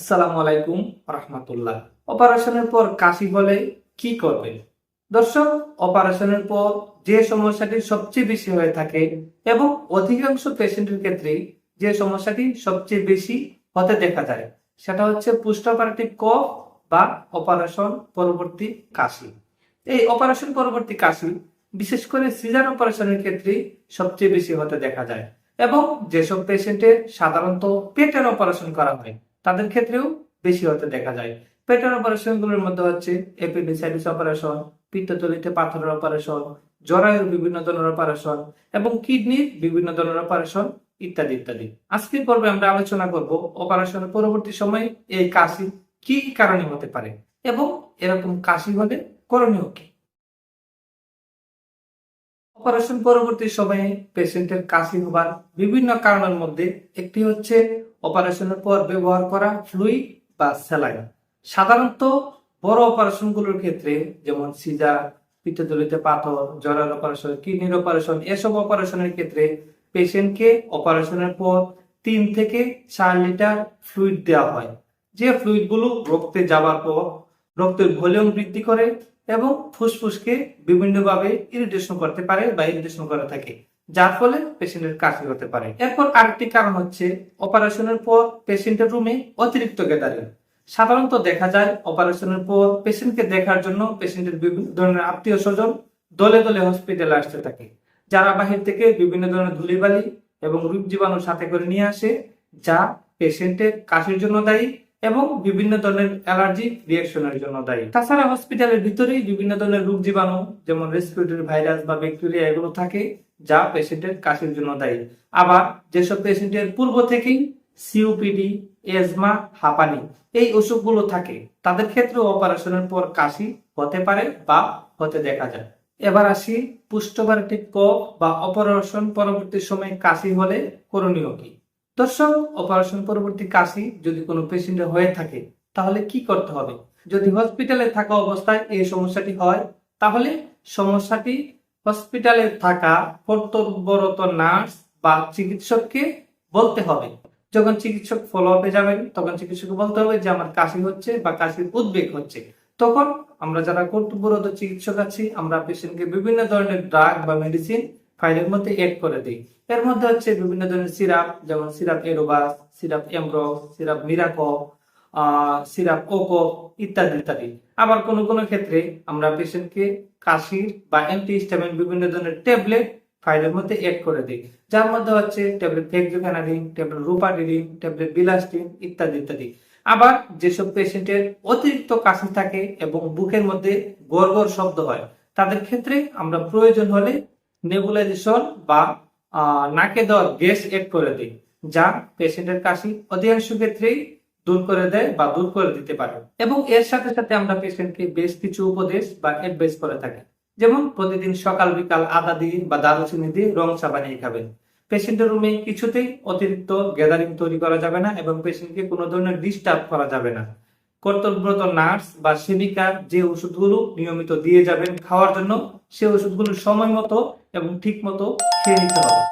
আসসালামু আলাইকুম রহমতুল্লাহ। অপারেশনের পর কাশি হলে কি করবেন? দর্শক, অপারেশনের পর যে সমস্যাটি সবচেয়ে বেশি হয়ে থাকে এবং অধিকাংশ পেশেন্টের ক্ষেত্রে যে সমস্যাটি সবচেয়ে বেশি হতে দেখা যায়, সেটা হচ্ছে পোস্ট অপারেটিভ কফ বা অপারেশন পরবর্তী কাশি। এই অপারেশন পরবর্তী কাশি, বিশেষ করে সিজার অপারেশনের ক্ষেত্রে সবচেয়ে বেশি হতে দেখা যায় এবং যেসব পেশেন্টের সাধারণত পেটের অপারেশন করা হয় তাদের ক্ষেত্রেও বেশি হতে দেখা যায়। পেটের অপারেশনগুলোর মধ্যে হচ্ছে এপিডিসাইটিস অপারেশন পিত্তথলিতে পাথরের অপারেশন জরায়ুর বিভিন্ন ধরনের অপারেশন এবং কিডনির বিভিন্ন ধরনের অপারেশন ইত্যাদি ইত্যাদি। আজকের পর্বে আমরা আলোচনা করব অপারেশনের পরবর্তী সময়ে এই কাশি কি কারণে হতে পারে এবং এরকম কাশি হলে করণীয় কি? অপারেশন পরবর্তী সময়ে পেশেন্টের কাশি হবার বিভিন্ন কারণের মধ্যে একটি হচ্ছে অপারেশনের পর ব্যবহার করা ফ্লুইড বা স্যালাইন। সাধারণত বড় অপারেশনগুলোর ক্ষেত্রে যেমন সিজার, পিত্তদলিতে পাথর জরার অপারেশন, কিডনির অপারেশন, এসব অপারেশনের ক্ষেত্রে পেশেন্টকে অপারেশনের পর তিন থেকে চার লিটার ফ্লুইড দেওয়া হয়। যে ফ্লুইডগুলো রক্তে যাওয়ার পর রক্তের ভলিউম বৃদ্ধি করে এবং ফুসফুসকে বিভিন্নভাবে ইরিটেশন করতে পারে বা ইরিটেশন করে থাকে, যার ফলে পেশেন্টের কাশি হতে পারে। এরপর আরেকটি কারণ হচ্ছে, অপারেশনের পর পেশেন্টের রুমে অতিরিক্ত গ্যাদারিং সাধারণত দেখা যায়, অপারেশনের পর পেশেন্টকে দেখার জন্য পেশেন্টের বিভিন্ন ধরনের আত্মীয় স্বজন দলে দলে হসপিটালে আসতে থাকে, যারা বাহির থেকে বিভিন্ন ধরনের ধুলিবালি এবং রোগ জীবাণু সাথে করে নিয়ে আসে, যা পেশেন্টের কাশির জন্য দায়ী এবং বিভিন্ন ধরনের অ্যালার্জি রিয়াকশনের জন্য দায়ী। তাছাড়া হসপিটালের ভিতরেই বিভিন্ন ধরনের রোগ জীবাণু, যেমন রেসপিরেটরি ভাইরাস বা ব্যাকটেরিয়া এগুলো থাকে যা পেশেন্টের কাশির জন্য দায়ী। আবার যেসব পেশেন্টের পূর্ব থেকেই সিওপিডি এজমা হাঁপানি, এই অসুখগুলো থাকে, তাদের ক্ষেত্রেও অপারেশনের পর কাশি হতে পারে বা হতে দেখা যায়। এবার আসি পুষ্টবারেটিক কফ বা অপারেশন পরবর্তী সময়ে কাশি হলে করণীয় কি? দর্শক অপারেশন পরবর্তী কাশি যদি কোনো পেশেন্টের হয়ে থাকে, তাহলে কি করতে হবে? যদি হসপিটালে থাকা অবস্থায় এই সমস্যাটি হয়, তাহলে সমস্যাটি হসপিটালে থাকা কর্তব্যরত নার্স বা চিকিৎসককে বলতে হবে। যখন চিকিৎসক ফলো আপে যাবেন, তখন চিকিৎসককে বলতে হবে যে, আমার কাশি হচ্ছে বা কাশির উদ্বেগ হচ্ছে। তখন আমরা যারা কর্তব্যরত চিকিৎসক আছি, আমরা পেশেন্টকে বিভিন্ন ধরনের ড্রাগ বা মেডিসিন ফাইলের মধ্যে এড করে দিই। এর মধ্যে হচ্ছে বিভিন্ন ধরনের সিরাপ যেমন সিরাপ এরোবাস সিরাপ এমব্রক্স সিরাপ মিরাকো সিরাপ ওকো ইত্যাদি ইত্যাদি। আবার কোনো কোনো ক্ষেত্রে আমরা পেশেন্টকে কাশির বা অ্যান্টিহিস্টামিন বিভিন্ন ধরনের ট্যাবলেট ফাইলের মধ্যে এড করে দিই। যার মধ্যে হচ্ছে ট্যাবলেট ফেক্সোফেনাডিন ট্যাবলেট রুপাডিন ট্যাবলেট বিলাস্টিন ইত্যাদি ইত্যাদি। আবার যেসব পেশেন্টের অতিরিক্ত কাশি থাকে এবং বুকের মধ্যে গড়গড় শব্দ হয়, তাদের ক্ষেত্রে আমরা প্রয়োজন হলে নেবুলাইজেশন বা নাকে দেওয়ার গ্যাস এড করে দিই যা পেশেন্টের কাশি অধিকাংশ ক্ষেত্রেই দূর করে দেয় বা দূর করে দিতে পারে। এবং এর সাথে সাথে আমরা পেশেন্টকে বেশ কিছু উপদেশ বা অ্যাডভাইস করে থাকি। যেমন, প্রতিদিন সকাল, বিকাল আদা দিয়ে বা দারুচিনি দিয়ে রং চা বানিয়ে খাবেন। পেশেন্টের রুমে কিছুতেই অতিরিক্ত গ্যাদারিং তৈরি করা যাবে না এবং পেশেন্টকে কোনো ধরনের ডিস্টার্ব করা যাবে না। কর্তব্যরত নার্স বা সেবিকা যে ওষুধগুলো নিয়মিত দিয়ে যাবেন খাওয়ার জন্য, সে ওষুধগুলো সময় মতো এবং ঠিক মতো খেয়ে নিতে হবে।